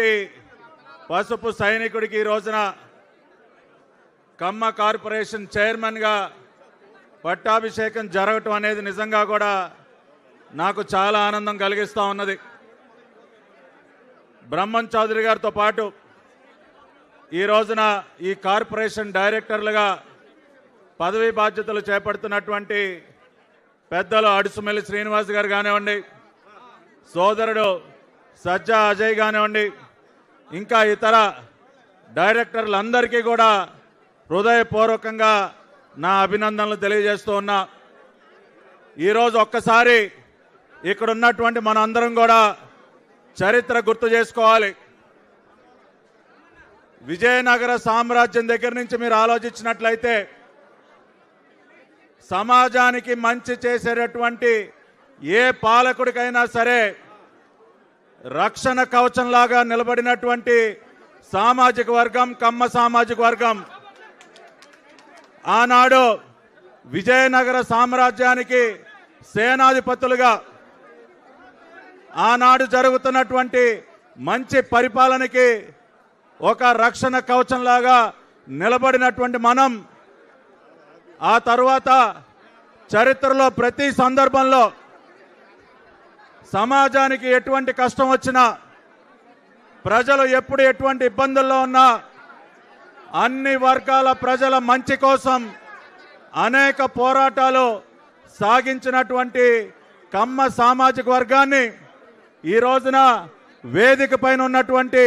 ఉన్నటువంటి పసుపు సైనికుడికి ఈ రోజున కమ్మ కార్పొరేషన్ చైర్మన్గా పట్టాభిషేకం జరగటం అనేది నిజంగా కూడా నాకు చాలా ఆనందం కలిగిస్తూ ఉన్నది. బ్రహ్మన్ చౌదరి గారితో పాటు ఈ రోజున ఈ కార్పొరేషన్ డైరెక్టర్లుగా పదవీ బాధ్యతలు చేపడుతున్నటువంటి పెద్దలు అడుసుమెల్లి శ్రీనివాస్ గారు కానివ్వండి సోదరుడు సజ్జా అజయ్ కానివ్వండి ఇంకా ఇతర డైరెక్టర్లందరికీ కూడా హృదయపూర్వకంగా నా అభినందనలు తెలియజేస్తూ ఉన్నా. ఈరోజు ఒక్కసారి ఇక్కడ ఉన్నటువంటి మనందరం కూడా చరిత్ర గుర్తు చేసుకోవాలి. విజయనగర సామ్రాజ్యం దగ్గర నుంచి మీరు ఆలోచించినట్లయితే సమాజానికి మంచి చేసేటటువంటి ఏ పాలకుడికైనా సరే రక్షణ కవచంలాగా నిలబడినటువంటి సామాజిక వర్గం కమ్మ సామాజిక వర్గం. ఆనాడు విజయనగర సామ్రాజ్యానికి సేనాధిపతులుగా ఆనాడు జరుగుతున్నటువంటి మంచి పరిపాలనకి ఒక రక్షణ కవచంలాగా నిలబడినటువంటి మనం ఆ తర్వాత చరిత్రలో ప్రతి సందర్భంలో సమాజానికి ఎటువంటి కష్టం వచ్చినా ప్రజలు ఎప్పుడు ఎటువంటి ఇబ్బందుల్లో ఉన్నా అన్ని వర్గాల ప్రజల మంచి కోసం అనేక పోరాటాలు సాగించినటువంటి కమ్మ సామాజిక వర్గాన్ని ఈ రోజున వేదిక పైన ఉన్నటువంటి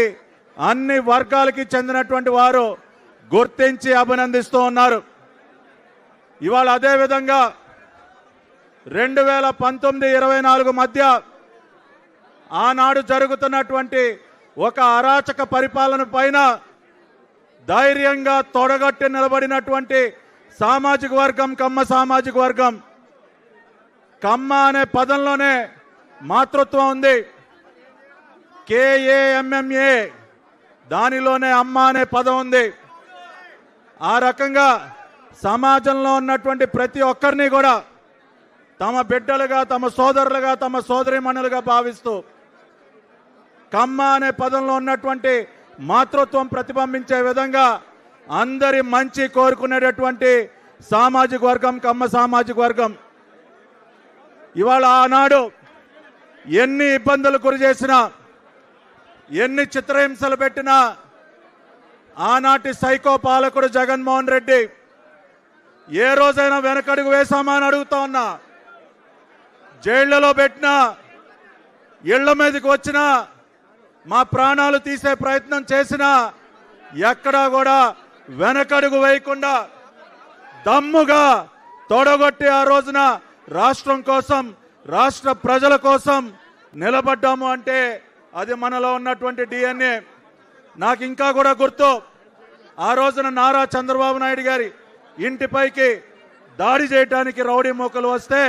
అన్ని వర్గాలకి చెందినటువంటి వారు గుర్తించి అభినందిస్తూ ఉన్నారు. ఇవాళ అదేవిధంగా రెండు వేల పంతొమ్మిది ఇరవై నాలుగు మధ్య ఆనాడు జరుగుతున్నటువంటి ఒక అరాచక పరిపాలన పైన ధైర్యంగా తొడగట్టి నిలబడినటువంటి సామాజిక వర్గం కమ్మ సామాజిక వర్గం. కమ్మ అనే పదంలోనే మాతృత్వం ఉంది. కేఏఎంఎంఏ దానిలోనే అమ్మ అనే పదం ఉంది. ఆ రకంగా సమాజంలో ఉన్నటువంటి ప్రతి ఒక్కరిని కూడా తమ బిడ్డలుగా తమ సోదరులుగా తమ సోదరిమణులుగా భావిస్తూ కమ్మ అనే పదంలో ఉన్నటువంటి మాతృత్వం ప్రతిబింబించే విధంగా అందరి మంచి కోరుకునేటటువంటి సామాజిక వర్గం కమ్మ సామాజిక వర్గం. ఇవాళ ఆనాడు ఎన్ని ఇబ్బందులు గురి చేసినా ఎన్ని చిత్రహింసలు పెట్టినా ఆనాటి సైకో పాలకుడు జగన్మోహన్ రెడ్డి ఏ రోజైనా వెనకడుగు వేశామా అని అడుగుతా ఉన్నా. జైళ్ళలో పెట్టినా ఇళ్ళ మీదకి వచ్చినా మా ప్రాణాలు తీసే ప్రయత్నం చేసినా ఎక్కడా కూడా వెనకడుగు వేయకుండా దమ్ముగా తొడగొట్టి ఆ రోజున రాష్ట్రం కోసం రాష్ట్ర ప్రజల కోసం నిలబడ్డాము అంటే అది మనలో ఉన్నటువంటి డిఎన్ఏ. నాకు ఇంకా కూడా గుర్తు ఆ రోజున నారా చంద్రబాబు నాయుడు గారి ఇంటిపైకి దాడి చేయడానికి రౌడీ మూకలు వస్తే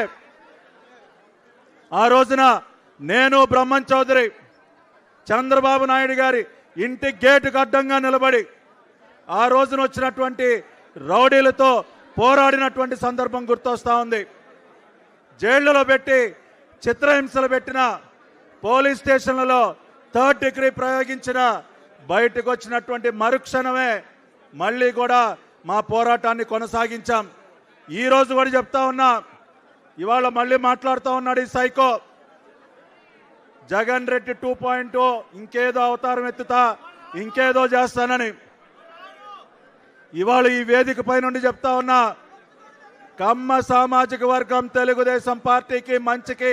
ఆ రోజున నేను బ్రహ్మన్ చౌదరి చంద్రబాబు నాయుడు గారి ఇంటి గేటుకు అడ్డంగా నిలబడి ఆ రోజున వచ్చినటువంటి రౌడీలతో పోరాడినటువంటి సందర్భం గుర్తొస్తా ఉంది. జైళ్ళలో పెట్టి చిత్రహింసలు పెట్టిన పోలీస్ స్టేషన్లలో థర్డ్ డిగ్రీ ప్రయోగించిన బయటకు వచ్చినటువంటి మరుక్షణమే మళ్ళీ కూడా మా పోరాటాన్ని కొనసాగించాం. ఈ రోజు కూడా చెప్తా ఉన్నా ఇవాళ మళ్ళీ మాట్లాడుతూ ఉన్నాడు ఈ psycho. Jagan Reddy two point ఇంకేదో అవతారం ఎత్తుతా ఇంకేదో చేస్తానని. ఇవాళ ఈ వేదిక పై నుండి చెప్తా ఉన్నా కమ్మ సామాజిక వర్గం తెలుగుదేశం పార్టీకి మంచికి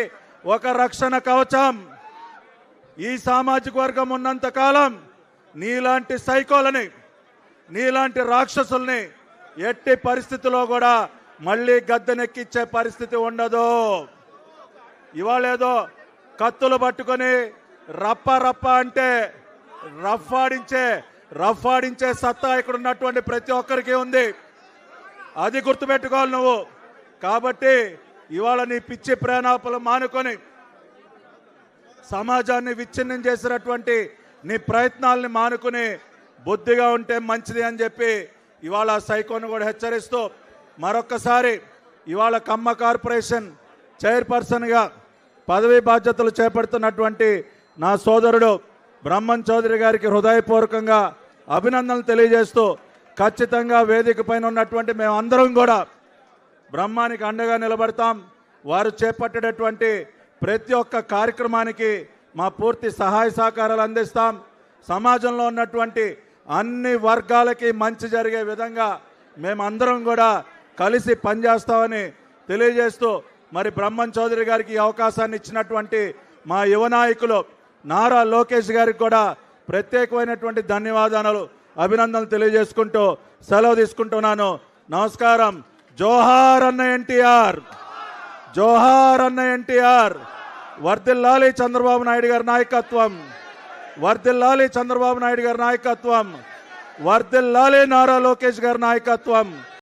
ఒక రక్షణ కవచం. ఈ సామాజిక వర్గం ఉన్నంత కాలం నీలాంటి సైకోలని నీలాంటి రాక్షసుల్ని ఎట్టి పరిస్థితిలో కూడా మళ్ళీ గద్దెనెక్కిచ్చే పరిస్థితి ఉండదు. ఇవాళ ఏదో కత్తులు పట్టుకొని రప్ప రప్ప అంటే రఫాడించే రఫాడించే సత్తా ఇక్కడ ఉన్నటువంటి ప్రతి ఒక్కరికి ఉంది. అది గుర్తుపెట్టుకోవాలి నువ్వు. కాబట్టి ఇవాళ నీ పిచ్చి ప్రేణాపలు మానుకొని సమాజాన్ని విచ్ఛిన్నం చేసినటువంటి నీ ప్రయత్నాల్ని మానుకుని బుద్ధిగా ఉంటే మంచిది అని చెప్పి ఇవాళ సైకోను కూడా హెచ్చరిస్తూ మరొక్కసారి ఇవాళ కమ్మ కార్పొరేషన్ చైర్పర్సన్గా పదవీ బాధ్యతలు చేపడుతున్నటువంటి నా సోదరుడు బ్రహ్మన్ చౌదరి గారికి హృదయపూర్వకంగా అభినందనలు తెలియజేస్తూ ఖచ్చితంగా వేదిక పైన ఉన్నటువంటి మేమందరం కూడా బ్రహ్మానికి అండగా నిలబడతాం. వారు చేపట్టేటటువంటి ప్రతి ఒక్క కార్యక్రమానికి మా పూర్తి సహాయ సహకారాలు అందిస్తాం. సమాజంలో ఉన్నటువంటి అన్ని వర్గాలకి మంచి జరిగే విధంగా మేమందరం కూడా కలిసి పనిచేస్తామని తెలియజేస్తూ మరి బ్రహ్మన్ చౌదరి గారికి అవకాశాన్ని ఇచ్చినటువంటి మా యువ నాయకులు నారా లోకేష్ గారికి కూడా ప్రత్యేకమైనటువంటి ధన్యవాదాలు అభినందనలు తెలియజేసుకుంటూ సెలవు తీసుకుంటున్నాను. నమస్కారం. జోహార్ అన్న ఎన్టీఆర్. జోహార్ అన్న ఎన్టీఆర్. వర్దిల్లాలి చంద్రబాబు నాయుడు గారి నాయకత్వం. వర్దిల్లాలి చంద్రబాబు నాయుడు గారి నాయకత్వం. వర్దిల్లాలి నారా లోకేష్ గారి నాయకత్వం.